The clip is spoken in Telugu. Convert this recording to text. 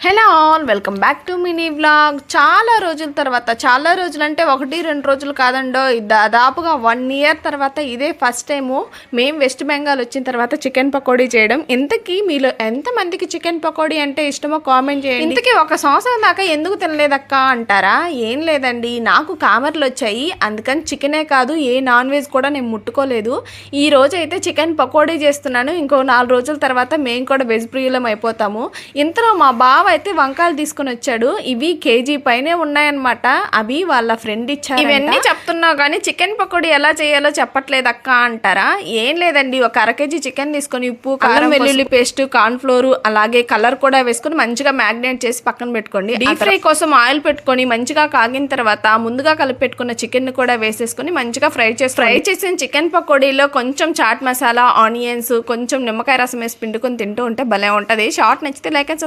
Hello all welcome back to mini vlog. చాలా రోజుల తర్వాత చాలా రోజులు అంటే ఒకటి రెండు రోజులు కాదండో దాదాపుగా వన్ ఇయర్ తర్వాత ఇదే ఫస్ట్ టైము మేము వెస్ట్ బెంగాల్ వచ్చిన తర్వాత చికెన్ పకోడీ చేయడం. ఇంతకీ మీలో ఎంతమందికి చికెన్ పకోడీ అంటే ఇష్టమో కామెంట్ చేయండి. ఇంతకీ ఒక సంవత్సరం దాకా ఎందుకు తినలేదక్క అంటారా? ఏం లేదండి నాకు కామర్లు వచ్చాయి. అందుకని చికెనే కాదు ఏ నాన్ వెజ్ కూడా నేను ముట్టుకోలేదు. ఈ రోజు అయితే చికెన్ పకోడీ చేస్తున్నాను. ఇంకో నాలుగు రోజుల తర్వాత మేము కూడా వెజ్ ప్రియులం అయిపోతాము. ఇంతలో మా బావ అయితే వంకాయలు తీసుకుని వచ్చాడు. ఇవి కేజీ పైనే ఉన్నాయన్నమాట. అవి వాళ్ళ ఫ్రెండ్ ఇచ్చారు ఇవన్నీ చెప్తున్నావు కానీ చికెన్ పకోడీ ఎలా చేయాలో చెప్పట్లేదు అక్క అంటారా? ఏం లేదండి. ఒక అర కేజీ చికెన్ తీసుకొని ఉప్పు కారం వెల్లుల్లి పేస్ట్ కార్న్ ఫ్లోర్ అలాగే కలర్ కూడా వేసుకొని మంచిగా మ్యాగ్నేట్ చేసి పక్కన పెట్టుకోండి. డీప్ ఫ్రై కోసం ఆయిల్ పెట్టుకొని మంచిగా కాగిన తర్వాత ముందుగా కలిపి పెట్టుకున్న చికెన్ కూడా వేసేసుకొని మంచిగా ఫ్రై చేసి ఫ్రై చేసిన చికెన్ పకోడీలో కొంచెం చాట్ మసాలా ఆనియన్స్ కొంచెం నిమ్మకాయ రసం వేసి పిండుకొని తింటూ ఉంటే భలే ఉంటది. షార్ట్ నచ్చితే లైక్ అండ్